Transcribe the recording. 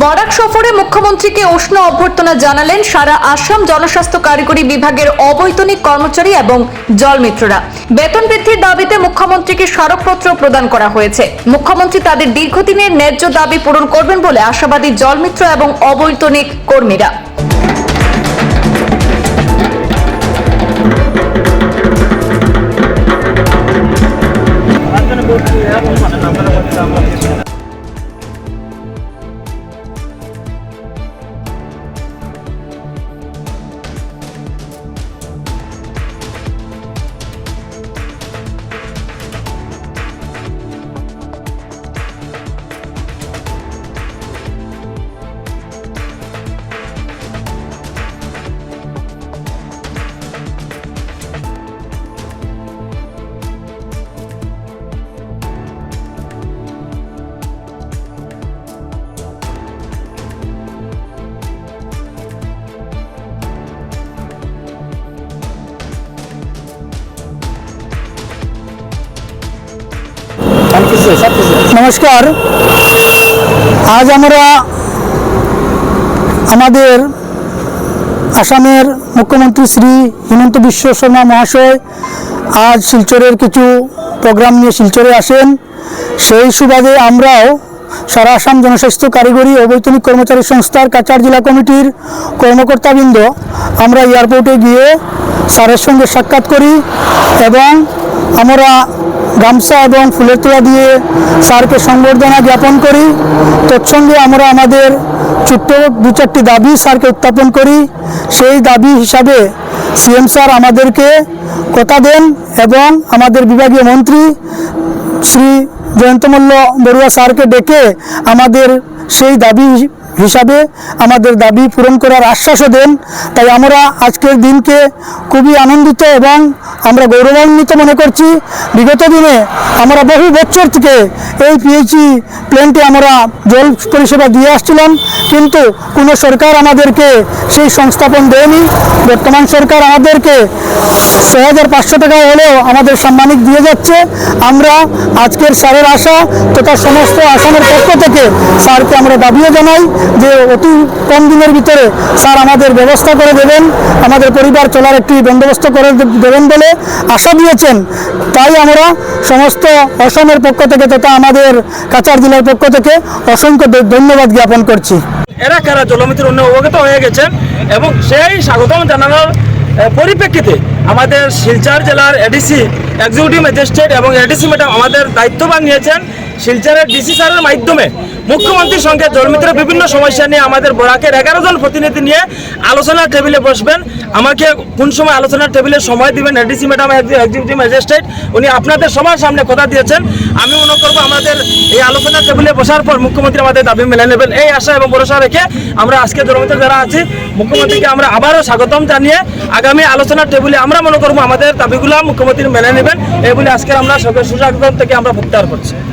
বরাক সফরে মুখ্যমন্ত্রীকে উষ্ণ অভ্যর্থনা জানালেন সারা আসাম জনস্বাস্থ্য কারিগরি বিভাগের অবৈতনিক কর্মচারী এবং জলমিত্ররা। বেতন বৃদ্ধির দাবিতে মুখ্যমন্ত্রীকে স্মারকপত্র প্রদান করা হয়েছে। মুখ্যমন্ত্রী তাদের দীর্ঘদিনের ন্যায্য দাবি পূরণ করবেন বলে আশাবাদী জলমিত্র এবং অবৈতনিক কর্মীরা। নমস্কার। আজ আমরা আমাদের আসামের মুখ্যমন্ত্রী শ্রী হিমন্ত বিশ্ব শর্মা মহাশয় আজ শিলচরের কিছু প্রোগ্রাম নিয়ে শিলচরে আসেন। সেই সুবাদে আমরাও সারা আসাম জনস্বাস্থ্য কারিগরি অবৈতনিক কর্মচারী সংস্থার কাছাড় জেলা কমিটির কর্মকর্তাবৃন্দ আমরা এয়ারপোর্টে গিয়ে স্যারের সঙ্গে সাক্ষাৎ করি এবং আমরা গামছা এবং ফুলের তোলা দিয়ে স্যারকে সংবর্ধনা জ্ঞাপন করি। তৎসঙ্গে আমরা আমাদের ছোট্ট দু চারটি দাবি স্যারকে উত্থাপন করি। সেই দাবি হিসাবে সিএম স্যার আমাদেরকে কথা দেন এবং আমাদের বিভাগীয় মন্ত্রী শ্রী জয়ন্ত মল্ল বড়ুয়া স্যারকে ডেকে আমাদের সেই দাবি হিসাবে আমাদের দাবি পূরণ করার আশ্বাসও দেন। তাই আমরা আজকের দিনকে খুবই আনন্দিত এবং আমরা গৌরবান্বিত মনে করছি। বিগত দিনে আমরা বহু বছর থেকে এই পিএইচই প্ল্যান্টে আমরা জল পরিষেবা দিয়ে আসছিলাম, কিন্তু কোনো সরকার আমাদেরকে সেই সংস্থাপন দেয়নি। বর্তমান সরকার আমাদেরকে ছ হাজার পাঁচশো টাকা হলেও আমাদের সাম্মানিক দিয়ে যাচ্ছে। আমরা আজকের স্যারের আশা তথা সমস্ত আসামের পক্ষ থেকে স্যারকে আমরা দাবিও জানাই যে অতি কম দিনের ভিতরে স্যার আমাদের ব্যবস্থা করে দেবেন, আমাদের পরিবার চলার একটি বন্দোবস্ত করে দেবেন বলে আশা দিয়েছেন। তাই আমরা সমস্ত অসমের পক্ষ থেকে তথা আমাদের কাছাড় জেলার পক্ষ থেকে অসংখ্য ধন্যবাদ জ্ঞাপন করছি। এরা কারা? জলমিতির অন্য অবগত হয়ে গেছেন এবং সেই স্বাগতম জানানোর পরিপ্রেক্ষিতে আমাদের শিলচর জেলার এডিসি এক্সিকিউটিভ ম্যাজিস্ট্রেট এবং এডিসি ম্যাডাম আমাদের দায়িত্ববান নিয়েছেন শিলচরের ডিসি স্যারের মাধ্যমে মুখ্যমন্ত্রীর সঙ্গে জলমিত্রের বিভিন্ন সমস্যা নিয়ে আমাদের বরাকের এগারো জন প্রতিনিধি নিয়ে আলোচনার টেবিলে বসবেন। আমাকে কোন সময় আলোচনার টেবিলে সময় দিবেন? এডিসি ম্যাডাম এক্সিকিউটিভ ম্যাজিস্ট্রেট, উনি আপনাদের সবার সামনে কথা দিয়েছেন। আমি মনে করব আমাদের এই আলোচনার টেবিলে বসার পর মুখ্যমন্ত্রী আমাদের দাবি মেনে নেবেন। এই আশা এবং ভরসা রেখে আমরা আজকে জনমিত্র যারা আছি, মুখ্যমন্ত্রীকে আমরা আবারও স্বাগতম জানিয়ে আগামী আলোচনার টেবিলে আমরা মনে করব আমাদের দাবিগুলো মুখ্যমন্ত্রী মেনে নেবেন। এই বলে আজকে আমরা সুস্বাগতম থেকে আমরা প্রত্যাহার করছি।